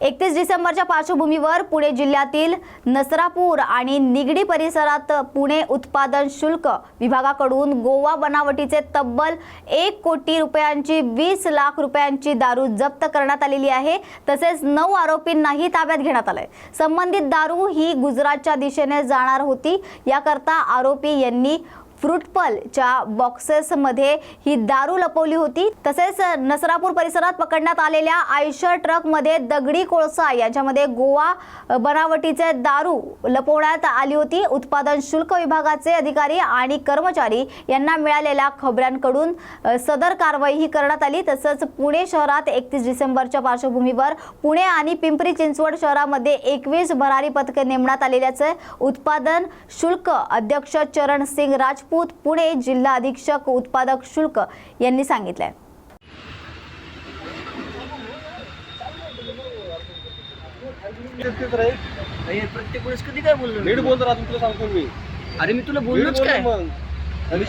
एकतीस डिसेंबरच्या पार्श्वभूमीवर पुणे जिल्ह्यातील नसरापूर आणि निगडी परिसरात पुणे उत्पादन शुल्क विभागाकडून गोवा बनावटीचे तब्बल एक कोटी रुपयांची वीस लाख रुपयांची दारू जप्त करण्यात आलेली आहे. तसेच नऊ आरोपींनाही ताब्यात घेण्यात आलंय. संबंधित दारू ही गुजरातच्या दिशेने जाणार होती. याकरता आरोपी यांनी फ्रुटपलच्या बॉक्सेसमध्ये ही दारू लपवली होती. तसेच नसरापूर परिसरात पकडण्यात आलेल्या आयशर ट्रकमध्ये दगडी कोळसा याच्यामध्ये गोवा बनावटीचे दारू लपवण्यात आली होती. उत्पादन शुल्क विभागाचे अधिकारी आणि कर्मचारी यांना मिळालेल्या खबऱ्यांकडून सदर कारवाई ही करण्यात आली. तसंच पुणे शहरात एकतीस डिसेंबरच्या पार्श्वभूमीवर पुणे आणि पिंपरी चिंचवड शहरामध्ये एकवीस भरारी पथके नेमण्यात आलेल्याचे उत्पादन शुल्क अध्यक्ष चरण सिंग राज राजपूत पुणे जिल्हा अधीक्षक उत्पादक शुल्क यांनी सांगितलंय. प्रत्येक वेळेस कधी काय बोललो? नीट बोलतो राहतो तुला सांगतो मी. अरे मी तुला बोललोच बोल काय मग आणि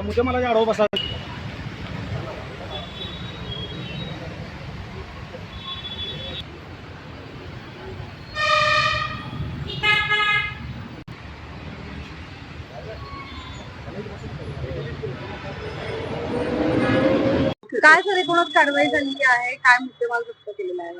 मुझे मला आडव बसा. काय सर एकूणच कारवाई झालेली आहे? काय मुद्देमाल जप्त केलेला आहे?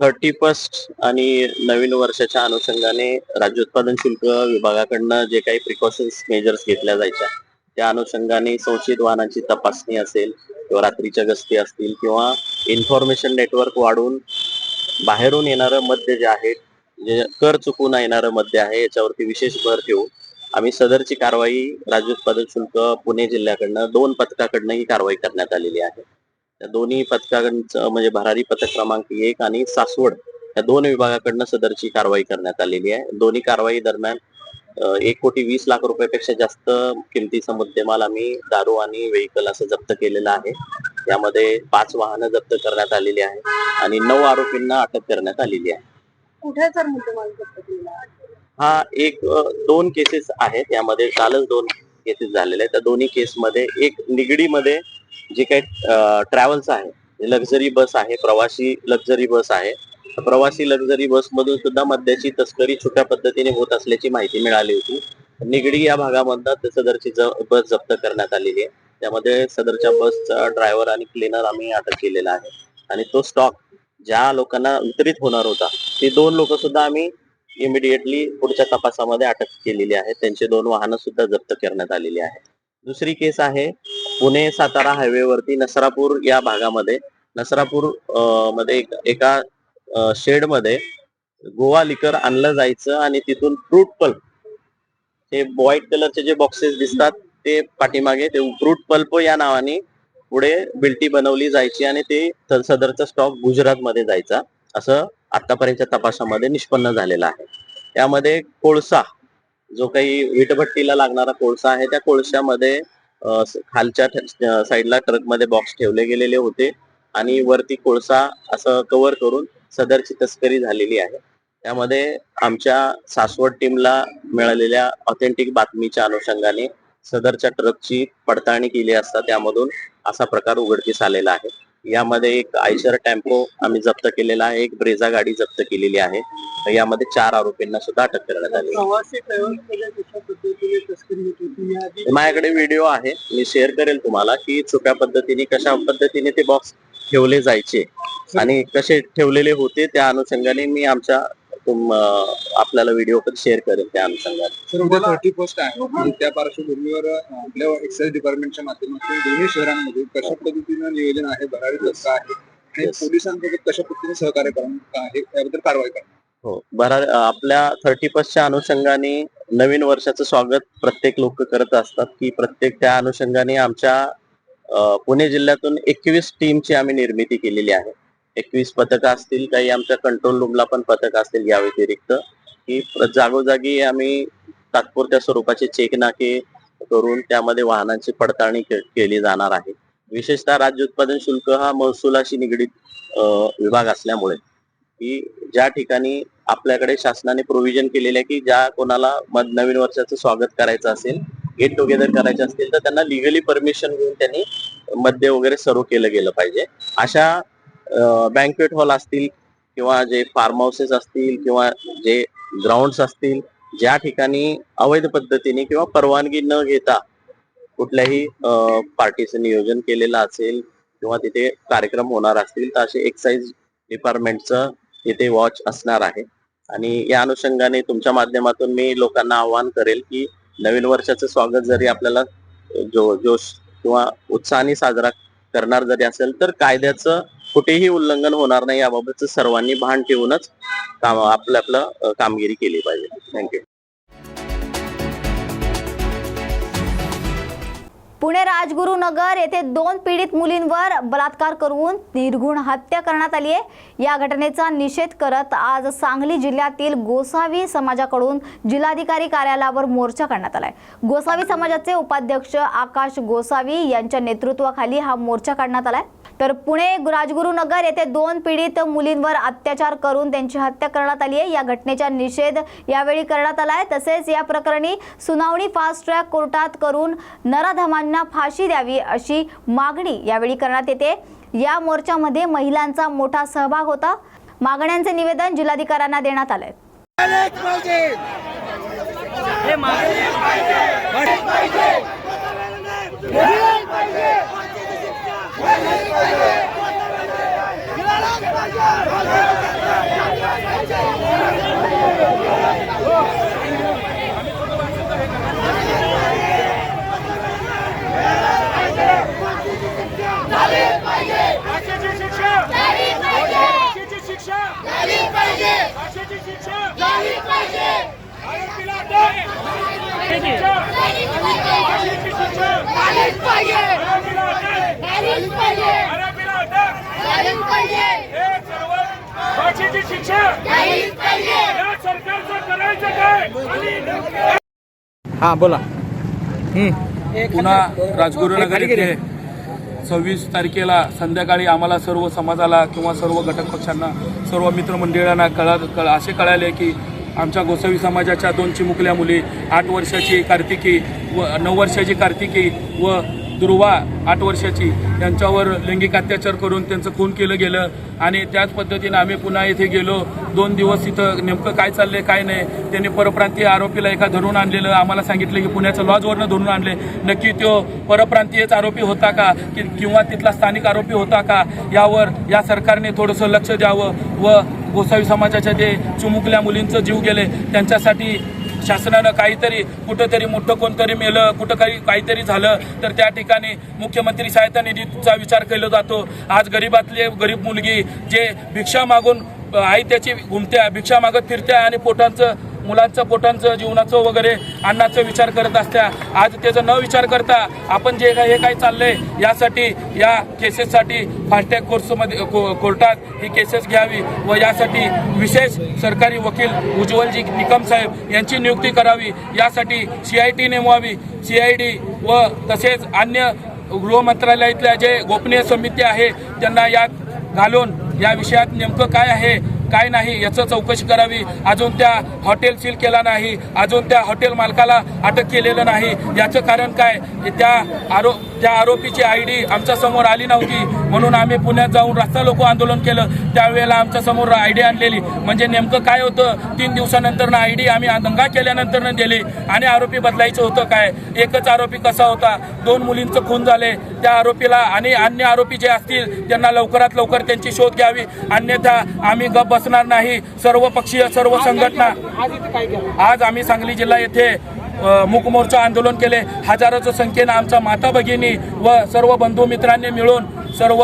थर्टी फर्स्ट आणि नवीन वर्षाच्या अनुषंगाने राज्य उत्पादन शुल्क विभागाकडनं जे काही प्रिकॉशन्स मेजर्स घेतल्या जायच्या त्या अनुषंगाने संशयित वाहनांची तपासणी असेल किंवा रात्रीच्या गस्ती असतील किंवा इन्फॉर्मेशन नेटवर्क वाढून बाहेरून येणारं मद्य जे आहे जे कर चुकून येणारं मद्य आहे याच्यावरती विशेष भर ठेवू आम्ही सदरची कारवाई राज्य उत्पादन शुल्क पुणे जिल्ह्याकडनं दोन पथकाकडनं ही कारवाई करण्यात आलेली आहे. त्या दोन्ही पथकाकडचं म्हणजे भरारी पथक क्रमांक एक आणि सासवड या दोन विभागाकडनं सदरची कारवाई करण्यात आलेली आहे. दोन्ही कारवाई दरम्यान एक कोटी वीस लाख रुपयापेक्षा जास्त किमतीचा मुद्देमाल आम्ही दारू आणि व्हेकल असं जप्त केलेला आहे. यामध्ये पाच वाहनं जप्त करण्यात आलेली आहे आणि नऊ आरोपींना अटक करण्यात आलेली आहे. कुठे सर मुद्देमाल जप्त केलेला आहे? हा एक अ, दोन केसेस आहेत. यामध्ये कालच दोन केसेस झालेले आहेत. त्या दोन्ही केसमध्ये एक निगडीमध्ये जे काही ट्रॅव्हल्स आहे. लक्झरी बस आहे प्रवासी लक्झरी बस आहे. प्रवासी लक्झरी बस मधून सुद्धा मद्याची तस्करी छोट्या पद्धतीने होत असल्याची माहिती मिळाली होती. निगडी या भागामधनं सदरची बस जप्त करण्यात आलेली आहे. त्यामध्ये सदरच्या बसचा ड्रायव्हर आणि क्लीनर आम्ही अटक केलेला आहे. आणि तो स्टॉक ज्या लोकांना वितरित होणार होता ते दोन लोक सुद्धा आम्ही इमिडिएटली पुढच्या तपासामध्ये अटक केलेली आहे. त्यांचे दोन वाहनं सुद्धा जप्त करण्यात आलेली आहे. दुसरी केस आहे पुणे सातारा हायवे वरती नसरापूर या भागामध्ये. नसरापूरमध्ये एका शेडमध्ये गोवा लिकर आणलं जायचं आणि तिथून फ्रूट पल्प हे व्हाईट कलरचे जे बॉक्सेस दिसतात ते पाठीमागे ते फ्रूट पल्प या नावाने पुढे बिल्टी बनवली जायची आणि ते सदरचा स्टॉक गुजरात मध्ये जायचा. असं आतापर्यंतच्या तपासामध्ये निष्पन्न झालेला आहे. त्यामध्ये कोळसा जो काही विटभट्टीला लागणारा कोळसा आहे त्या कोळशामध्ये खालच्या साईडला ट्रकमध्ये बॉक्स ठेवले गेलेले होते आणि वरती कोळसा असं कव्हर करून सदरची तस्करी झालेली आहे. त्यामध्ये आमच्या सासवड टीमला मिळालेल्या ऑथेंटिक बातमीच्या अनुषंगाने सदरच्या ट्रकची पडताळणी केली असता त्यामधून असा प्रकार उघडकीस आलेला आहे. यामध्ये एक आयशर टेम्पो आम्ही जप्त केलेला आहे एक ब्रेझा गाडी जप्त केलेली आहे. यामध्ये चार आरोपींना सुद्धा अटक करण्यात आली माझ्याकडे व्हिडिओ आहे. मी शेअर करेल तुम्हाला की छुप्या पद्धतीने कशा पद्धतीने ते बॉक्स ठेवले जायचे. आणि कसे ठेवलेले होते त्या अनुषंगाने मी आमच्या तुम- आपल्याला व्हिडिओ पण शेअर करेल त्या अनुषंगाने. सर उद्या थर्टी फर्स्ट आहे. आणि त्या पार्श्वभूमीवर आपल्या एक्साइज डिपार्टमेंटच्या माध्यमातून दोन्ही शहरांमध्ये कशा पद्धतीनं नियोजन आहे भरारी दत्त आहे आणि. पोलिसांसोबत कशा पद्धतीने सहकार्य आहे याबद्दल कारवाई करा. हो. बरा आपल्या थर्टी फर्स्टच्या अनुषंगाने नवीन वर्षाचं स्वागत प्रत्येक लोक करत असतात की प्रत्येक त्या अनुषंगाने आमच्या पुणे जिल्ह्यातून एकवीस टीमची आम्ही निर्मिती केलेली आहे. एकवीस पथकं असतील काही आमच्या कंट्रोल रूमला पण पथकं असतील या व्यतिरिक्त की जागोजागी आम्ही तात्पुरत्या स्वरूपाचे चेक नाके करून त्यामध्ये वाहनांची पडताळणी केली जाणार आहे. विशेषतः राज्य उत्पादन शुल्क हा महसुलाशी निगडीत विभाग असल्यामुळे की ज्या ठिकाणी आपल्याकडे शासनाने प्रोव्हिजन केलेले आहे की ज्या कोणाला मध नवीन वर्षाचं स्वागत करायचं असेल गेट टुगेदर करायचे असतील तर त्यांना लिगली परमिशन घेऊन त्यांनी मद्य वगैरे सर्व केलं गेलं पाहिजे. अशा बँकवेट हॉल असतील किंवा जे फार्म हाऊसेस असतील किंवा जे ग्राउंड्स असतील ज्या ठिकाणी अवैध पद्धतीने किंवा परवानगी न घेता कुठल्याही पार्टीचं नियोजन केलेलं असेल किंवा तिथे कार्यक्रम होणार असतील तर असे एक्साइज डिपार्टमेंटचं तिथे वॉच असणार आहे. आणि या अनुषंगाने तुमच्या माध्यमातून मी लोकांना आवाहन करेल की नवीन वर्षाचं स्वागत जरी आपल्याला जो जोश किंवा उत्साहाने साजरा करणार जरी असेल तर कायद्याचं कुठेही उल्लंघन होणार नाही याबाबतचं सर्वांनी भान ठेवूनच काम आपलं आपलं कामगिरी केली पाहिजे. थँक्यू पुणे राजगुरुनगर येथे दोन पीडित मुलींवर बलात्कार करून निर्घुण हत्या करण्यात आली आहे. या घटनेचा निषेध करत आज सांगली जिल्ह्यातील गोसावी समाजाकडून जिल्हाधिकारी कार्यालयावर मोर्चा काढण्यात आलाय. गोसावी समाजाचे उपाध्यक्ष आकाश गोसावी यांच्या नेतृत्वाखाली हा मोर्चा काढण्यात आलाय. तर पुणे राजगुरुनगर येथे दोन पीडित मुलींवर अत्याचार करून त्यांची हत्या करण्यात आली आहे. या घटनेचा निषेध यावेळी करण्यात आला आहे तसेच या प्रकरणी सुनावणी फास्ट ट्रॅक कोर्टात करून नराधमांना फाशी द्यावी अशी मागणी यावेळी करण्यात येते. या मोर्चामध्ये महिलांचा मोठा सहभाग होता. मागण्यांचे निवेदन जिल्हाधिकाऱ्यांना देण्यात आलंय. फाशीची शिक्षा झाली पाहिजे फाशीची शिक्षा झाली पाहिजे फाशीची शिक्षा झाली पाहिजे आरोपीला अटक फाशीची शिक्षा फाशीची शिक्षा झालीच पाहिजे आरोपीला अटक झालीच पाहिजे आरोपीला अटक झालीच पाहिजे हे सर्व फाशीची शिक्षा झालीच पाहिजे या सरकारचं करायचं काय आणि नेमकं हा बोला. पुन्हा राजगुरुनगर येथे सव्वीस तारखेला संध्याकाळी आम्हाला सर्व समाजाला किंवा सर्व घटक पक्षांना सर्व मित्रमंडळांना कळा कळ असे कळाले की आमच्या गोसावी समाजाच्या दोन चिमुकल्या मुली आठ वर्षाची कार्तिकी व नऊ वर्षाची कार्तिकी व दुर्वा आठ वर्षाची यांच्यावर लैंगिक अत्याचार करून त्यांचं खून केलं गेलं आणि त्याच पद्धतीनं आम्ही पुन्हा इथे गेलो. दोन दिवस इथं नेमकं काय चाललंय काय नाही त्यांनी परप्रांतीय आरोपीला एका धरून आणलेलं. आम्हाला सांगितलं की पुण्याच्या लॉजवरनं धरून आणले. नक्की तो परप्रांतीयच आरोपी होता का? कि किंवा तिथला स्थानिक आरोपी होता का? यावर या सरकारने थोडंसं लक्ष द्यावं. व गोसावी समाजाच्या जे चुमुकल्या मुलींचं जीव गेले त्यांच्यासाठी शासनानं काहीतरी कुठंतरी मोठं कोणतरी मेलं कुठं काही काहीतरी झालं तर त्या ठिकाणी मुख्यमंत्री सहायता निधीचा विचार केला जातो. आज गरीबातले गरीब मुलगी जे भिक्षा मागून आई त्याची घुमत्या भिक्षा मागत फिरत्या आणि पोटांचं मुलांचं पोटांचं जीवनाचं वगैरे अन्नाचं विचार करत असत्या. आज त्याचं न विचार करता आपण जे काय हे काय चाललंय यासाठी या केसेससाठी फास्टॅग कोर्समध्ये को- कोर्टात ही केसेस घ्यावी व यासाठी विशेष सरकारी वकील उज्ज्वलजी निकम साहेब यांची नियुक्ती करावी. यासाठी सी आय टी नेमवावी. सी आय डी व तसेच अन्य गृह मंत्रालयातल्या जे गोपनीय समिती आहे त्यांना यात घालून या विषयात नेमकं काय आहे काय नाही याचं चौकशी करावी. अजून त्या हॉटेल सील केला नाही. अजून त्या हॉटेल मालकाला अटक केलेलं नाही. याचं कारण काय? त्या आरो त्या आरोपीची आय डी आमच्यासमोर आली नव्हती. म्हणून आम्ही पुण्यात जाऊन रस्ता लोक आंदोलन केलं. त्यावेळेला आमच्यासमोर आय डी आणलेली. म्हणजे नेमकं काय होतं? तीन दिवसानंतर आय डी आम्ही दंगा केल्यानंतर दिली. आणि आरोपी बदलायचं होतं काय? एकच आरोपी कसा होता? दोन मुलींचं खून झाले. त्या आरोपीला आणि अन्य आरोपी जे असतील त्यांना लवकरात लवकर त्यांची शोध घ्यावी. अन्यथा आम्ही गप बसणार नाही. सर्व पक्षीय सर्व संघटना. आज आम्ही सांगली जिल्हा येथे मोर्चा आंदोलन केले. हजारोच्या संख्येनं आमच्या माता भगिनी व सर्व बंधू मित्रांनी मिळून सर्व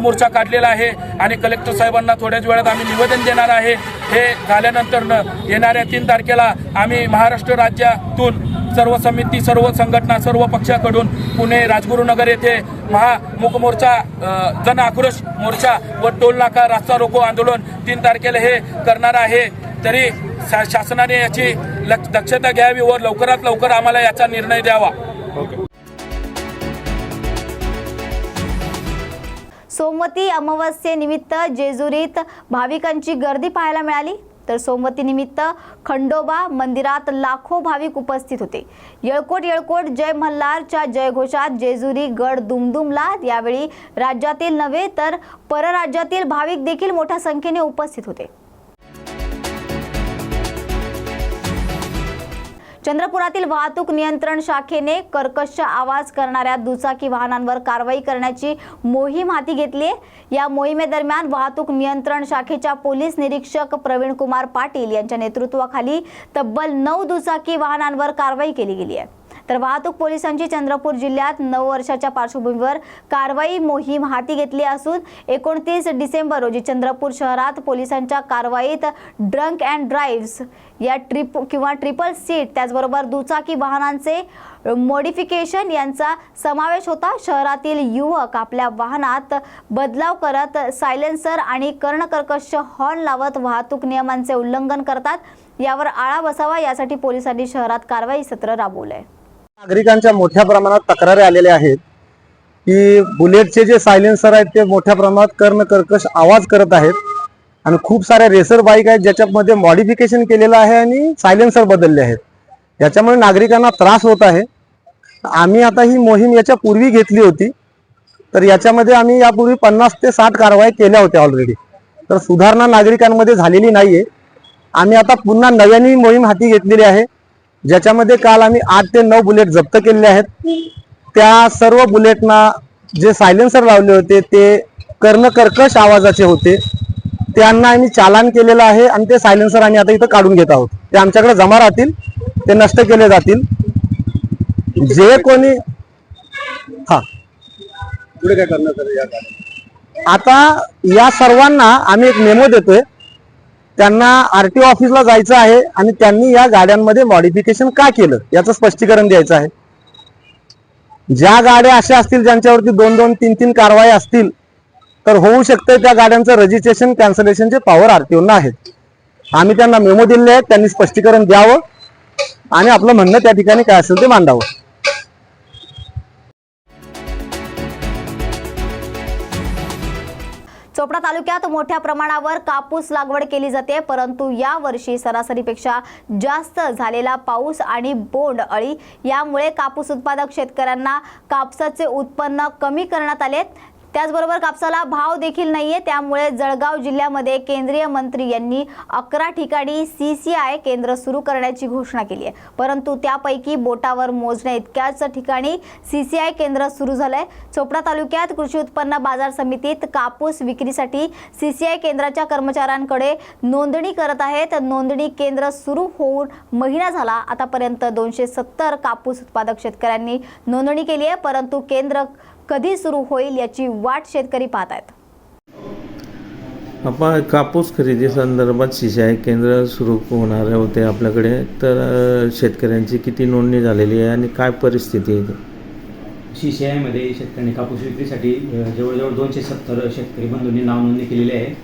मोर्चा काढलेला आहे आणि कलेक्टर साहेबांना थोड्याच वेळात आम्ही निवेदन देणार आहे. हे झाल्यानंतर येणाऱ्या तीन तारखेला आम्ही महाराष्ट्र राज्यातून सर्व समिती सर्व संघटना सर्व पक्षाकडून पुणे राजगुरुनगर येथे महा मूक मोर्चा अ, जन आक्रोश मोर्चा व टोल नाका रास्ता रोको आंदोलन तीन तारखेला हे करणार आहे. तरी शा- शासनाने याची लक्ष- दक्षता घ्यावी व लवकरात लवकर आम्हाला याचा निर्णय द्यावा. सोमवती अमावस्येनिमित्त जेजुरीत भाविकांची गर्दी पाहायला मिळाली. तर सोमवतीनिमित्त खंडोबा मंदिरात लाखो भाविक उपस्थित होते. येळकोट येळकोट जय मल्हारच्या जयघोषात जेजुरी गड दुमदुमला यावेळी राज्यातील नव्हे तर परराज्यातील भाविक देखील मोठ्या संख्येने उपस्थित होते. चंद्रपुरातील वाहतूक नियंत्रण शाखेने कर्कश आवाज करणाऱ्या दुचाकी वाहनांवर कारवाई करण्याची मोहीम हाती घेतली आहे. या मोहिमेदरम्यान वाहतूक नियंत्रण शाखेच्या पोलीस निरीक्षक प्रवीण कुमार पाटील यांच्या नेतृत्वाखाली तब्बल नऊ दुचाकी वाहनांवर कारवाई केली गेली आहे. तर वाहतूक पोलिसांची चंद्रपूर जिल्ह्यात नऊ वर्षाच्या पार्श्वभूमीवर कारवाई मोहीम हाती घेतली असून एकोणतीस डिसेंबर रोजी चंद्रपूर शहरात पोलिसांच्या कारवाईत ड्रंक अँड ड्राईव्स या ट्रिप किंवा ट्रिपल सीट त्याचबरोबर दुचाकी वाहनांचे मॉडिफिकेशन यांचा समावेश होता. शहरातील युवक आपल्या वाहनात बदलाव करत सायलेन्सर आणि कर्णकर्कश हॉर्न लावत वाहतूक नियमांचे उल्लंघन करतात. यावर आळा बसावा यासाठी पोलिसांनी शहरात कारवाई सत्र राबवलं आहे नागरिकांच्या मोठ्या प्रमाणात तक्रारी आलेल्या आहेत. की बुलेटचे जे सायलेन्सर आहेत ते मोठ्या प्रमाणात कर्ण कर्कश आवाज करत आहेत. आणि खूप साऱ्या रेसर बाईक आहेत ज्याच्यामध्ये मॉडिफिकेशन केलेलं आहे आणि सायलेन्सर बदलले आहेत. याच्यामुळे नागरिकांना त्रास होत आहे. आम्ही आता ही मोहीम याच्या पूर्वी घेतली होती. तर याच्यामध्ये आम्ही यापूर्वी पन्नास ते साठ कारवाई केल्या होत्या ऑलरेडी तर सुधारणा नागरिकांमध्ये झालेली नाहीये. आम्ही आता पुन्हा नव्याने मोहीम हाती घेतलेली आहे. ज्याच्यामध्ये काल आम्ही आठ ते नऊ बुलेट जप्त केलेले आहेत. त्या सर्व बुलेटना जे सायलेन्सर लावले होते ते कर्णकर्कश आवाजाचे होते. त्यांना आम्ही चालान केलेलं आहे आणि ते सायलेन्सर आम्ही आता इथं काढून घेत आहोत. ते आमच्याकडे जमा राहतील ते नष्ट केले जातील. जे कोणी हा. पुढे काय करणार? आता या सर्वांना आम्ही एक मेमो देतोय. त्यांना आरटीओ ऑफिसला जायचं आहे आणि त्यांनी या गाड्यांमध्ये मॉडिफिकेशन का केलं? याचं स्पष्टीकरण द्यायचं आहे. ज्या गाड्या अशा असतील ज्यांच्यावरती दोन दोन तीन तीन कारवाई असतील तर होऊ शकतं त्या गाड्यांचं रजिस्ट्रेशन कॅन्सलेशनचे पॉवर आरटीओना आहेत. आम्ही त्यांना मेमो दिले आहेत त्यांनी स्पष्टीकरण द्यावं आणि आपलं म्हणणं त्या ठिकाणी काय असेल ते मांडावं. चोपडा तालुक्यात मोठ्या प्रमाणावर कापूस लागवड केली जाते परंतु या वर्षी सरासरीपेक्षा जास्त झालेला पाऊस आणि बोंड अळी यामुळे कापूस उत्पादक शेतकऱ्यांना कापसाचे उत्पन्न कमी करण्यात आले त्याचबरोबर कापसाला भाव देखील नाहीये त्यामुळे जळगाव जिल्ह्यामध्ये केंद्रीय मंत्री यांनी अकरा ठिकाणी सी सी आय केंद्र सुरू करण्याची घोषणा केली आहे. परंतु त्यापैकी बोटावर मोजण्या इतक्याच ठिकाणी सी सी आय केंद्र सुरू झालंय. चोपडा तालुक्यात कृषी उत्पन्न बाजार समितीत कापूस विक्रीसाठी सी सी आय केंद्राच्या कर्मचाऱ्यांकडे नोंदणी करत आहेत. नोंदणी केंद्र सुरू होऊन महिना झाला. आतापर्यंत दोनशे सत्तर कापूस उत्पादक शेतकऱ्यांनी नोंदणी केली आहे परंतु केंद्र कधी सुरू होईल याची वाट शेतकरी पाहत आहेत. आपण कापूस खरेदी संदर्भात सिंचाई केंद्र सुरू होणार होते आपल्याकडे. तर शेतकऱ्यांची किती नोंदणी झालेली आहे आणि काय परिस्थिती आहे सी सी आयमध्ये शेतकऱ्यांनी कापूस विक्रीसाठी जवळजवळ दोनशे सत्तर शेतकरी बंधूंनी नाव नोंदणी केलेली आहे.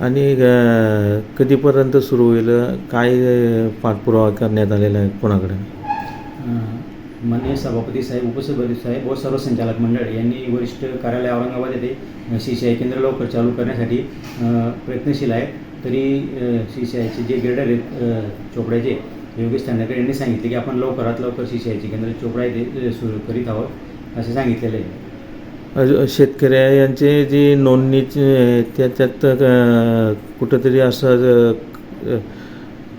आणि कधीपर्यंत सुरू होईल? काय पाठपुरावा करण्यात आलेला आहे कोणाकडे? माननीय सभापती साहेब उपसभापती साहेब व सर्व संचालक मंडळ यांनी वरिष्ठ कार्यालय औरंगाबाद येथे सी सी आय केंद्र लवकर चालू करण्यासाठी प्रयत्नशील आहे तरी सी सी आयचे जे ग्रेडर आहेत चोपड्याचे योगेश तांडेकर यांनी सांगितले की आपण लवकरात लवकर सी सी आयचे केंद्र चोपडा येथे सुरू करीत आहोत असे सांगितलेले आहे. अ, शेतकऱ्यांचे जी नोंदणीचे आहे, त्याच्यात कुठंतरी असं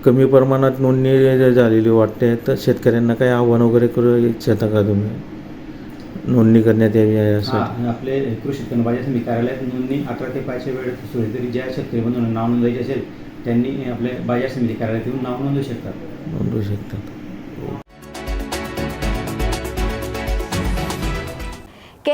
कमी प्रमाणात नोंदणी झालेली वाटते तर शेतकऱ्यांना काही आव्हान वगैरे करू इच्छिता का तुम्ही? नोंदणी करण्यात यावी हा, आपले कृषी उत्पन्न बाजार समिती कार्यालयात नोंदणी अकरा ते पाचच्या वेळेत सुरू तरी ज्या शेतकरी बंधूंना नाव नोंदवायचे असेल त्यांनी आपले बाजार समिती कार्यालयात येऊन नाव नोंदवू शकतात. नोंदवू शकतात.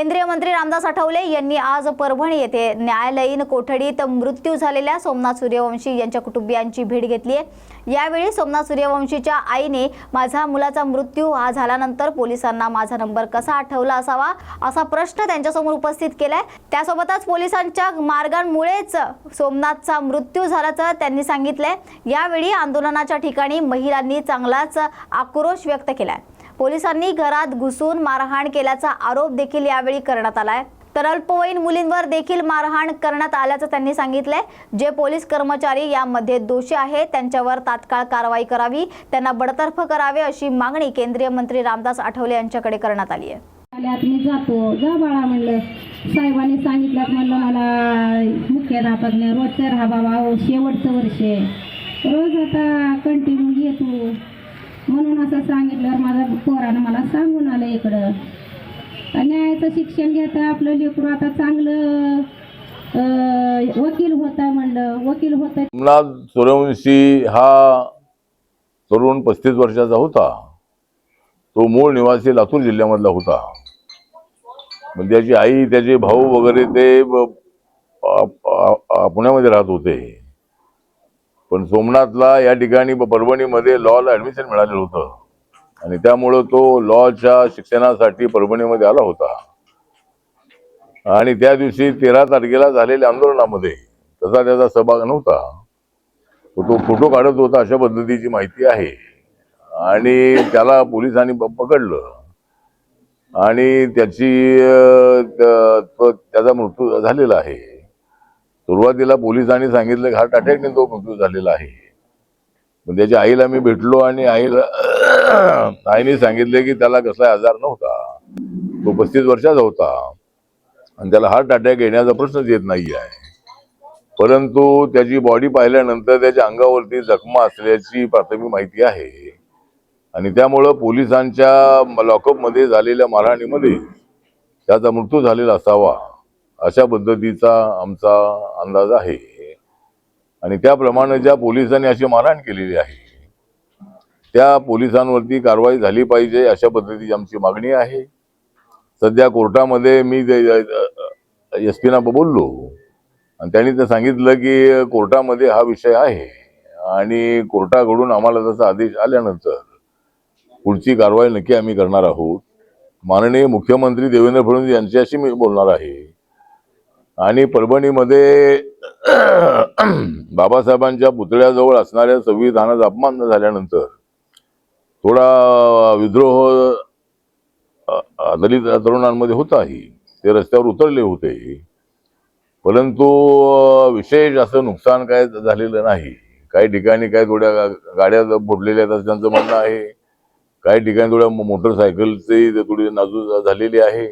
केंद्रीय मंत्री रामदास आठवले यांनी आज परभणी येथे न्यायालयीन कोठडीत मृत्यू झालेल्या सोमनाथ सूर्यवंशी यांच्या कुटुंबियांची भेट घेतली आहे. यावेळी सोमनाथ सूर्यवंशीच्या आईने माझा मुलाचा मृत्यू हा झाल्यानंतर पोलिसांना माझा नंबर कसा आठवला असावा असा प्रश्न त्यांच्यासमोर उपस्थित केलाय. त्यासोबतच पोलिसांच्या मार्गांमुळेच सोमनाथचा मृत्यू झाल्याचं त्यांनी सांगितलंय. यावेळी आंदोलनाच्या ठिकाणी महिलांनी चांगलाच आक्रोश व्यक्त केलाय. पोलिसांनी घरात घुसून मारहाण केल्याचा आरोप देखील यावेळी करण्यात आलाय. तर अल्पवयीन मुलींवर देखील मारहाण करण्यात आल्याचं त्यांनी सांगितलंय. जे पोलीस कर्मचारी यामध्ये दोषी आहेत त्यांच्यावर तात्काळ कारवाई करावी त्यांना बडतर्फ करावे अशी मागणी केंद्रीय मंत्री रामदास आठवले यांच्याकडे करण्यात आली आहे मी जातो. जा बाळा म्हणलं. साहेबांनी सांगितलं म्हणलं मला मुख्याध्यापकने रोजचं राहा बाबा हो, शेवटचं वर्ष रोज आता कंटिन्यू घेतो म्हणून असं सांगितल्यावर माझ्या पोरानं मला सांगून आलं इकडं. न्यायाचं शिक्षण घेता आपलं लेकरू आता चांगलं वकील होत आहे म्हणलं. वकील होत. आहे सूर्यवंशी हा तरुण पस्तीस वर्षाचा होता. तो मूळ निवासी लातूर जिल्ह्यामधला होता. त्याची आई त्याचे भाऊ वगैरे ते पुण्यामध्ये राहत होते. पण सोमनाथला या ठिकाणी ब- परभणीमध्ये लॉला ऍडमिशन मिळालेलं होतं. आणि त्यामुळं तो लॉच्या शिक्षणासाठी परभणीमध्ये आला होता. आणि त्या दिवशी तेरा तारखेला झालेल्या आंदोलनामध्ये तसा त्याचा सहभाग नव्हता. तो तो फोटो काढत होता अशा पद्धतीची माहिती आहे. आणि त्याला पोलिसांनी पकडलं. आणि त्याची त्याचा मृत्यू झालेला आहे. सुरुवातीला पोलिसांनी सांगितलं की हार्ट अटॅकने तो मृत्यू झालेला आहे. पण त्याच्या आईला मी भेटलो आणि आईला आईने सांगितले की त्याला कसला आजार नव्हता. तो पस्तीस वर्षाचा होता. आणि त्याला हार्ट अटॅक येण्याचा प्रश्नच येत नाही आहे परंतु त्याची बॉडी पाहिल्यानंतर त्याच्या अंगावरती जखमा असल्याची प्राथमिक माहिती आहे. आणि त्यामुळं पोलिसांच्या लॉकअपमध्ये झालेल्या मारहाणीमध्ये त्याचा मृत्यू झालेला असावा. अशा पद्धतीचा आमचा अंदाज आहे. आणि त्याप्रमाणे ज्या पोलिसांनी अशी मारहाण केलेली आहे त्या पोलिसांवरती कारवाई झाली पाहिजे अशा पद्धतीची आमची मागणी आहे. सध्या कोर्टामध्ये मी एस पीना बोललो आणि त्यांनी तर सांगितलं की कोर्टामध्ये हा विषय आहे आणि कोर्टाकडून आम्हाला तसा आदेश आल्यानंतर पुढची कारवाई नक्की आम्ही करणार आहोत. माननीय मुख्यमंत्री देवेंद्र फडणवीस यांच्याशी मी बोलणार आहे. आणि परभणीमध्ये बाबासाहेबांच्या पुतळ्याजवळ असणाऱ्या संविधानाचा अपमान झाल्यानंतर थोडा विद्रोह दलित तरुणांमध्ये होताही. ते रस्त्यावर उतरले होते. परंतु विशेष असं नुकसान काय झालेलं नाही. काही ठिकाणी काय थोड्या गाड्या फोडलेल्या आहेत असं त्यांचं म्हणणं आहे. काही ठिकाणी थोड्या मो- मोटरसायकलची थोडी नाजूक झालेली आहे.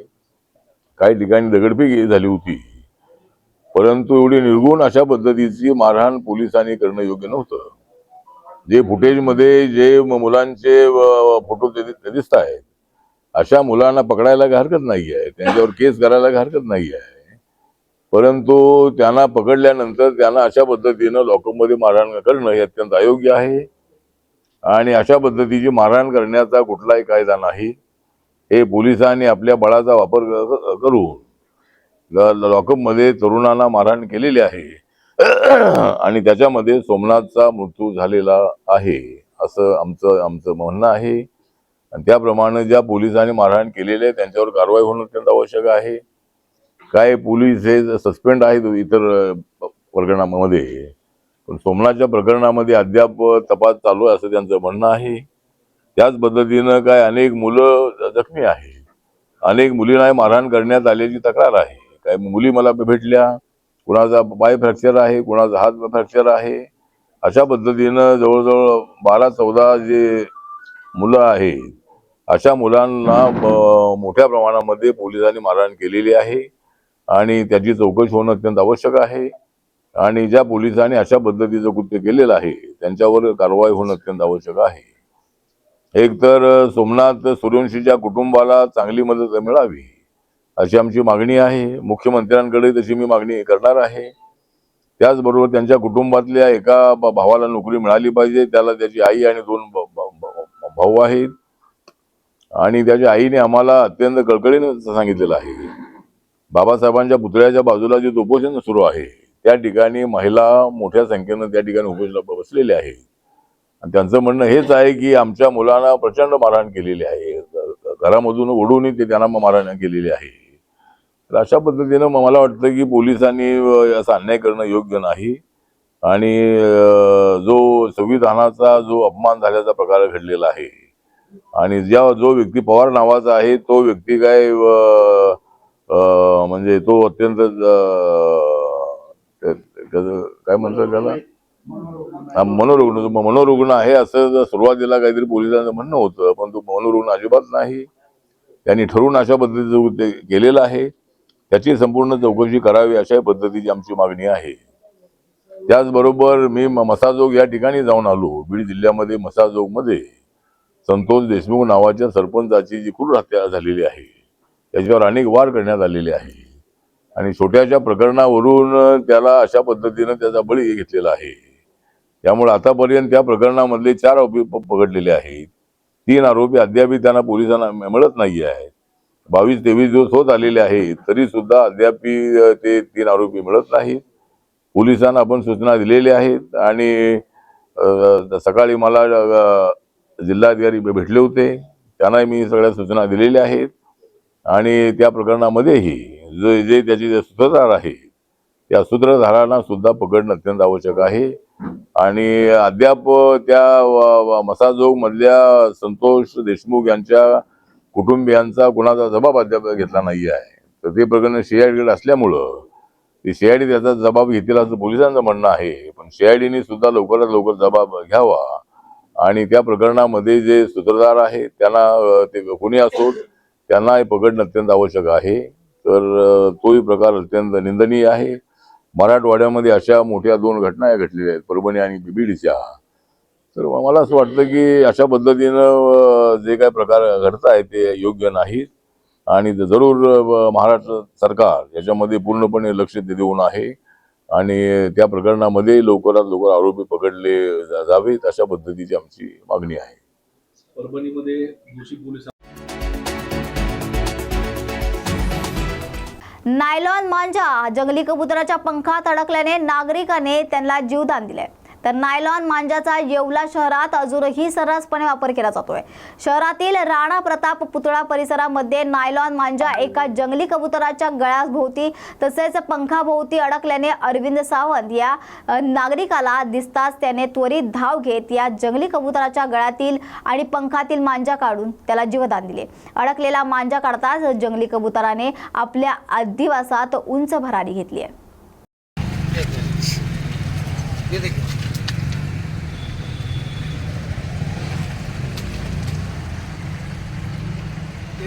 काही ठिकाणी दगडफेक झाली होती. परंतु एवढी निर्गुण अशा पद्धतीची मारहाण पोलिसांनी करणं योग्य नव्हतं. जे फुटेजमध्ये जे मुलांचे फोटो ते दिसत आहेत अशा मुलांना पकडायला हरकत नाही आहे त्यांच्यावर केस करायला हरकत नाही आहे परंतु त्यांना पकडल्यानंतर त्यांना अशा पद्धतीनं लॉकअपमध्ये मारहाण करणं हे अत्यंत अयोग्य आहे. आणि अशा पद्धतीची मारहाण करण्याचा कुठलाही कायदा नाही. हे पोलिसांनी आपल्या बळाचा वापर करून लॉकअपमध्ये तरुणांना मारहाण केलेली आहे. आणि त्याच्यामध्ये सोमनाथचा मृत्यू झालेला आहे असं आमचं आमचं म्हणणं आहे. आणि त्याप्रमाणे ज्या पोलिसांनी मारहाण केलेली आहे त्यांच्यावर कारवाई होणं अत्यंत आवश्यक आहे. काय पोलीस हे सस्पेंड आहेत इतर प्रकरणामध्ये पण सोमनाथच्या प्रकरणामध्ये अद्याप तपास चालू आहे असं त्यांचं म्हणणं आहे. त्याच पद्धतीनं काय अनेक मुलं जखमी आहेत. अनेक मुलींना मारहाण करण्यात आल्याची तक्रार आहे. काय मुली मला भेटल्या कुणाचा पाय फ्रॅक्चर आहे कुणाचा हात फ्रॅक्चर आहे अशा पद्धतीनं जवळजवळ बारा चौदा जे मुलं आहेत अशा मुलांना मोठ्या प्रमाणामध्ये पोलिसांनी मारहाण केलेली आहे आणि त्याची चौकशी होणं अत्यंत आवश्यक आहे. आणि ज्या पोलिसांनी अशा पद्धतीचं कृत्य केलेलं आहे त्यांच्यावर कारवाई होणं अत्यंत आवश्यक आहे. एक तर सोमनाथ सूर्यवंशीच्या कुटुंबाला चांगली मदत मिळावी. अशी आमची मागणी आहे. मुख्यमंत्र्यांकडे तशी मी मागणी करणार आहे. त्याचबरोबर त्यांच्या कुटुंबातल्या एका भावाला नोकरी मिळाली पाहिजे. त्याला त्याची आई आणि दोन भाऊ आहेत. आणि त्याच्या आईने आम्हाला अत्यंत कळकळीनं सांगितलेलं आहे. बाबासाहेबांच्या पुतळ्याच्या बाजूला जे उपोषण सुरू आहे त्या ठिकाणी महिला मोठ्या संख्येनं त्या ठिकाणी उपोषणाला बसलेले आहे आणि त्यांचं म्हणणं हेच आहे की आमच्या मुलांना प्रचंड मारहाण केलेली आहे. घरामधून ओढूनही ते त्यांना मारहाण केलेली आहे. तर अशा पद्धतीनं मला वाटतं की पोलिसांनी असा अन्याय करणं योग्य नाही. आणि जो संविधानाचा जो अपमान झाल्याचा प्रकार घडलेला आहे आणि ज्या जो व्यक्ती पवार नावाचा आहे तो व्यक्ती काय म्हणजे तो अत्यंत त्याचं काय म्हणतात त्याला? हा, मनोरुग्ण मनोरुग्ण आहे असं जर सुरुवातीला काहीतरी पोलिसांचं म्हणणं होतं पण तो मनोरुग्ण अजिबात नाही. त्यांनी ठरवून अशा पद्धतीचं ते केलेलं आहे. त्याची संपूर्ण चौकशी करावी अशा पद्धतीची आमची मागणी आहे. त्याचबरोबर मी म- मसाजोग या ठिकाणी जाऊन आलो. बीड जिल्ह्यामध्ये मसाजोगमध्ये संतोष देशमुख नावाच्या सरपंचाची जी क्रूर हत्या झालेली आहे त्याच्यावर अनेक वार करण्यात आलेले आहे. आणि छोट्याशा प्रकरणावरून त्याला अशा पद्धतीनं त्याचा बळी घेतलेला आहे. त्यामुळे आतापर्यंत त्या प्रकरणामधले चार आरोपी प- पकडलेले आहेत. तीन आरोपी अद्यापही त्यांना पोलिसांना मिळत नाही आहेत बावीस तेवीस दिवस होत आलेले आहेत तरी सुद्धा अद्यापी ते तीन आरोपी मिळत नाहीत. पोलिसांना आपण सूचना दिलेल्या आहेत आणि सकाळी मला जिल्हाधिकारी भेटले होते. त्यांनाही मी सगळ्या सूचना दिलेल्या आहेत. आणि त्या प्रकरणामध्येही जे जे त्याचे जे सूत्रधार आहे त्या सूत्रधारांना सुद्धा पकडणं अत्यंत आवश्यक आहे. आणि अद्याप त्या मसाजोगमधल्या संतोष देशमुख यांच्या कुटुंबियांचा कुणाचा जबाब अद्याप घेतला नाही आहे तर ते प्रकरण सीआयडीकडे असल्यामुळं ते सीआयडी त्याचा जबाब घेतील असं पोलिसांचं म्हणणं आहे. पण सीआयडीने सुद्धा लवकरात लवकर जबाब घ्यावा. आणि त्या प्रकरणामध्ये जे सूत्रधार आहेत त्यांना ते कोणी असो त्यांना पकडणं अत्यंत आवश्यक आहे. तर तोही प्रकार अत्यंत निंदनीय आहे. मराठवाड्यामध्ये अशा मोठ्या दोन घटना या घडलेल्या आहेत. परभणी आणि बीबीडीच्या. तर मला असं वाटतं की अशा पद्धतीनं जे काही प्रकार घडत आहेत ते योग्य नाहीत. आणि ते जरूर महाराष्ट्र सरकार याच्यामध्ये पूर्णपणे लक्ष दे- देऊन आहे. आणि त्या प्रकरणामध्ये लवकरात लवकर आरोपी पकडले जा- जावेत अशा पद्धतीची आमची मागणी आहे. परभणीमध्ये नायलॉन मांजा जंगली कबुतराच्या पंखात अडकल्याने नागरिकाने त्यांना जीवदान दिले तर नायलॉन मांजाचा येवला शहरात अजूनही सर्रासपणे वापर केला जातोय. शहरातील राणा प्रताप पुतळा परिसरामध्ये नायलॉन मांजा एका जंगली कबुतराच्या गळ्याभोवती तसेच पंखाभोवती अडकल्याने अरविंद सावंत या नागरिकाला दिसताच त्याने त्वरित धाव घेत या जंगली कबुतराच्या गळ्यातील आणि पंखातील मांजा काढून त्याला जीवदान दिले. अडकलेला मांजा काढताच जंगली कबुतराने आपल्या अधिवासात उंच भरारी घेतली आहे.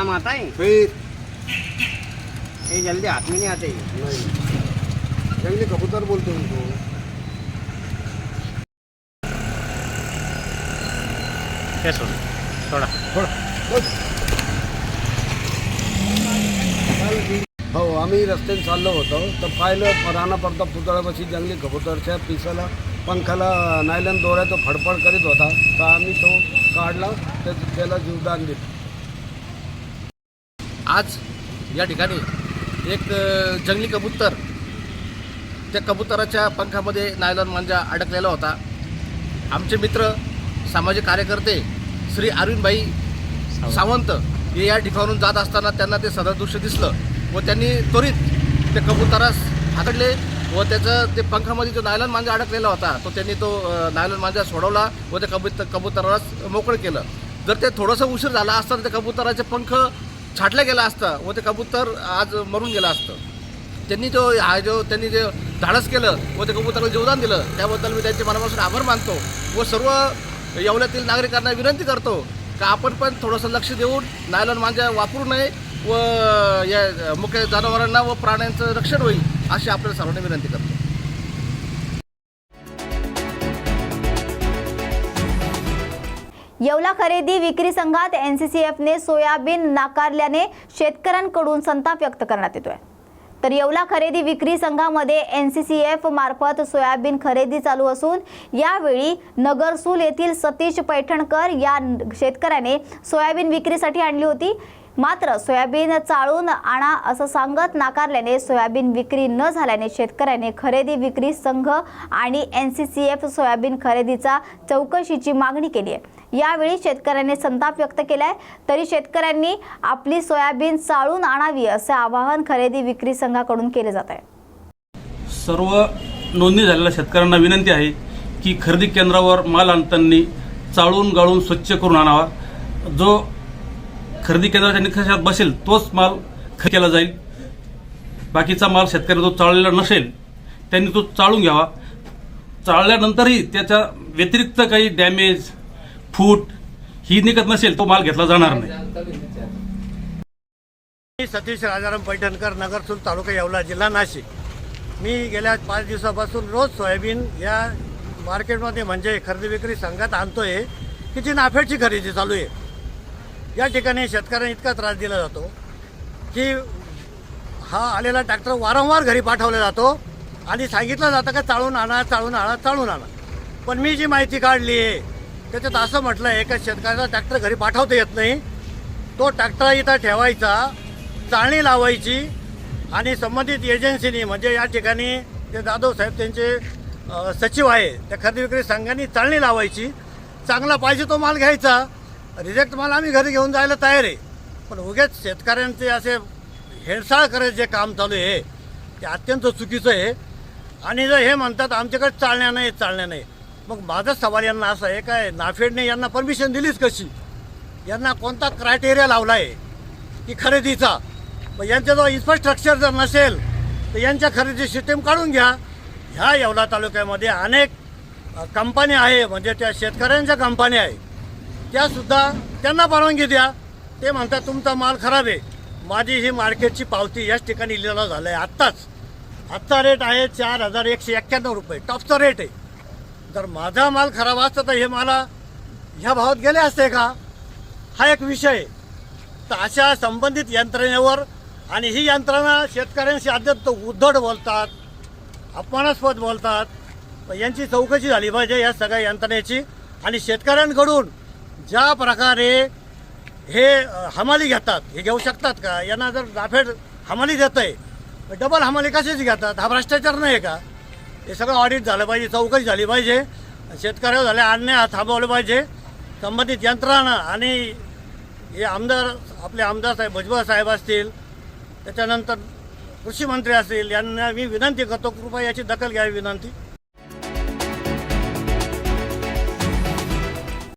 काम आता है। फिर। ये जल्दी हाथ में नहीं आते। जंगली कबूतर बोलते हैं उनको। हो आम्ही रस्त्याने चाललो होतो। तर पाहिलं राणा प्रताप पुतळ्यापाशी जंगली कबूतरच्या पिसाला पंखाला नायलन दोऱ्या तो फडफड करीत होता। तर आम्ही तो काढला तर त्याला जीवदान दिलं। आज या ठिकाणी एक जंगली कबूतर त्या कबुतराच्या पंखामध्ये नायलॉन मांजा अडकलेला होता. आमचे मित्र सामाजिक कार्यकर्ते श्री अरविंदभाई सावंत. हे या ठिकाणून जात असताना त्यांना ते सदृश्य दिसलं व त्यांनी त्वरित त्या कबुतरास हाकडले व त्याचं ते पंखामध्ये जो नायलॉन मांजा अडकलेला होता तो त्यांनी तो नायलॉन मांजा सोडवला व त्या कबूत कबुतरास मोकळं केलं. जर ते थोडंसं उशीर झाला असता तर त्या कबुतराचे पंख छाटलं गेलं असतं व ते कबूतर आज मरून गेलं असतं. त्यांनी जो हा जो त्यांनी जे धाडस केलं व ते कबुतराला जीवदान दिलं त्याबद्दल मी त्यांचे मनापासून आभार मानतो व सर्व येवल्यातील नागरिकांना विनंती करतो का आपण पण थोडंसं लक्ष देऊन नायलॉन मांजा वापरू नये व या मुख्य जनावरांना व प्राण्यांचं रक्षण होईल अशी आपल्याला सर्वांना विनंती करतो. येवला खरेदी विक्री संघात एनसीसीएफने सोयाबीन नाकारल्याने शेतकऱ्यांकडून संताप व्यक्त करण्यात येतोय. तर येवला खरेदी विक्री संघामध्ये एन सी सी मार्फत सोयाबीन खरेदी चालू असून यावेळी नगरसूल येथील सतीश पैठणकर या शेतकऱ्याने सोयाबीन विक्रीसाठी आणली होती. मात्र सोयाबीन चाळून आणा असं सांगत नाकारल्याने सोयाबीन विक्री न झाल्याने शेतकऱ्याने खरेदी विक्री संघ आणि N C C F soybean खरेदीचा चौकशीची मागणी केली आहे. यावेळी शेतकऱ्यांनी संताप व्यक्त केलाय. तरी शेतकऱ्यांनी आपली सोयाबीन चाळून आणावी असे आवाहन खरेदी विक्री संघाकडून केले जात आहे. सर्व नोंदणी झालेल्या शेतकऱ्यांना विनंती आहे की खरेदी केंद्रावर माल आणताना चाळून गाळून स्वच्छ करून आणावा. जो खरेदी केंद्राच्या निकषात बसेल तोच माल खरेदी केला जाईल. बाकीचा माल शेतकरी जो चाळलेला नसेल त्यांनी तो चाळून घ्यावा. चाळल्यानंतरही त्याच्या व्यतिरिक्त काही डॅमेज फूट ही निघत नसेल तो माल घेतला जाणार नाही. मी सतीश राजाराम पैठणकर नगरसूल तालुका येवला जिल्हा नाशिक. मी गेल्या पाच दिवसापासून रोज सोयाबीन या मार्केटमध्ये म्हणजे खरेदी विक्री संघात आणतोय की जी नाफेडची खरेदी चालू आहे. या ठिकाणी शेतकऱ्यांना इतका त्रास दिला जातो की हा आलेला ट्रॅक्टर वारंवार घरी पाठवला जातो आणि सांगितलं जातं का चाळून आणा चाळून आणा चाळून आणा. पण मी जी माहिती काढली आहे त्याच्यात असं म्हटलं आहे का शेतकऱ्याचा ट्रॅक्टर घरी पाठवता येत नाही. तो ट्रॅक्टर इथं ठेवायचा चाळणी लावायची आणि संबंधित एजन्सीनी म्हणजे या ठिकाणी जे जाधव साहेब त्यांचे सचिव आहे त्या खरेदी विक्री संघांनी चाळणी लावायची. चांगला पाहिजे तो माल घ्यायचा. रिजेक्ट माल आम्ही घरी घेऊन जायला तयार आहे. पण उगेच शेतकऱ्यांचे असे हेळसाळ करायचं जे काम चालू आहे ते अत्यंत चुकीचं आहे. आणि जर हे म्हणतात आमच्याकडे चालण्या नाही चालण्या नाही. मग माझा सवाल यांना असा आहे काय नाफेडने यांना परमिशन दिलीच कशी? यांना कोणता क्रायटेरिया लावला आहे की खरेदीचा? मग यांच्याजवळ इन्फ्रास्ट्रक्चर जर नसेल तर यांच्या खरेदी सिस्टीम काढून घ्या. ह्या येवला तालुक्यामध्ये अनेक कंपन्या आहे म्हणजे त्या शेतकऱ्यांच्या कंपन्या आहे. त्यासुद्धा त्यांना परवानगी द्या. ते म्हणतात तुमचा माल खराब आहे. माझी ही मार्केटची पावती याच ठिकाणी लिहिलेला झालं आहे आत्ताच. आत्ता रेट आहे चार हजार एकशे एक्क्याण्णव रुपये. टॉपचा रेट आहे. जर माझा माल खराब असता तर हे मला ह्या भावात गेले असते का? हा एक विषय. तर अशा संबंधित यंत्रणेवर आणि ही यंत्रणा शेतकऱ्यांशी अत्यंत उद्धट बोलतात अपमानास्पद बोलतात. यांची चौकशी झाली पाहिजे या सगळ्या यंत्रणेची. आणि शेतकऱ्यांकडून ज्या प्रकारे हे हमाली घेतात हे घेऊ शकतात का? यांना जर जाफेड हमाली देत आहे डबल हमाली कशाची घेतात? हा भ्रष्टाचार नाही आहे का? हे सगळं ऑडिट झालं पाहिजे चौकशी झाली पाहिजे. शेतकऱ्यावर झाले अन्याय हा थांबवलं पाहिजे. संबंधित यंत्रणा आणि हे आमदार आपले आमदार साहेब भुजबळ साहेब असतील त्याच्यानंतर कृषी मंत्री असतील यांना मी विनंती करतो कृपया याची दखल घ्यावी विनंती.